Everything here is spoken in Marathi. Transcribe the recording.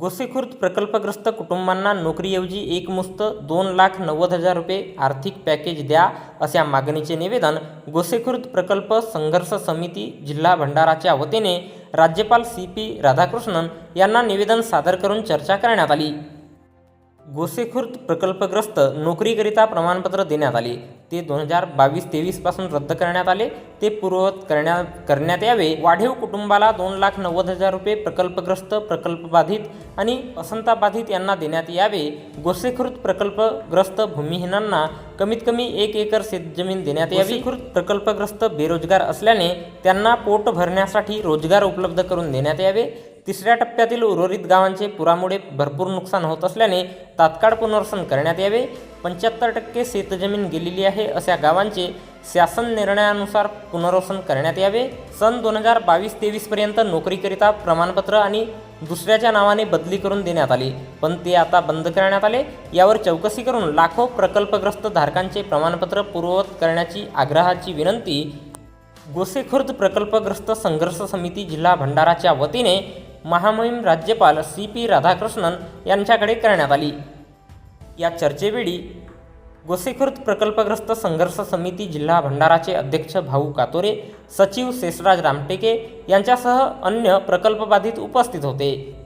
गोसेखुर्द प्रकल्पग्रस्त कुटुंबांना नोकरीऐवजी एकमुस्त दोन लाख नव्वद हजार रुपये आर्थिक पॅकेज द्या अशा मागणीचे निवेदन गोसेखुर्द प्रकल्प संघर्ष समिती जिल्हा भंडाराच्या वतीने राज्यपाल सी पी राधाकृष्णन यांना निवेदन सादर करून चर्चा करण्यात आली. गोसेखुर्द प्रकल्पग्रस्त नोकरीकरिता प्रमाणपत्र देण्यात आले. ते दोन हजार बावीस तेवीसपासून रद्द करण्यात आले. ते पूर्ववत करण्यात करण्यात यावे. वाढीव कुटुंबाला दोन लाख नव्वद हजार रुपये प्रकल्पग्रस्त प्रकल्पबाधित आणि असंताबाधित यांना देण्यात यावे. गोसेखुर्द प्रकल्पग्रस्त भूमिहीनांना कमीत कमी एक एकर शेतजमीन देण्यात यावी. गोसेखुर्द प्रकल्पग्रस्त बेरोजगार असल्याने त्यांना पोट भरण्यासाठी रोजगार उपलब्ध करून देण्यात यावे. तिसऱ्या टप्प्यातील उर्वरित गावांचे पुरामुळे भरपूर नुकसान होत असल्याने तात्काळ पुनर्वसन करण्यात यावे. पंच्याहत्तर टक्के शेतजमीन गेलेली आहे अशा गावांचे शासन निर्णयानुसार पुनर्वसन करण्यात यावे. सन दोन हजार बावीस तेवीसपर्यंत नोकरीकरिता प्रमाणपत्र आणि दुसऱ्याच्या नावाने बदली करून देण्यात आले पण ते आता बंद करण्यात आले. यावर चौकशी करून लाखो प्रकल्पग्रस्त धारकांचे प्रमाणपत्र पूर्ववत करण्याची आग्रहाची विनंती गोसेखुर्द प्रकल्पग्रस्त संघर्ष समिती जिल्हा भंडाराच्या वतीने महामहिम राज्यपाल सी पी राधाकृष्णन यांच्याकडे करण्यात आली. या चर्चेवेळी गोसेखुर्द प्रकल्पग्रस्त संघर्ष समिती जिल्हा भंडाराचे अध्यक्ष भाऊ कातोरे सचिव शेषराज रामटेके यांच्यासह अन्य प्रकल्पबाधित उपस्थित होते.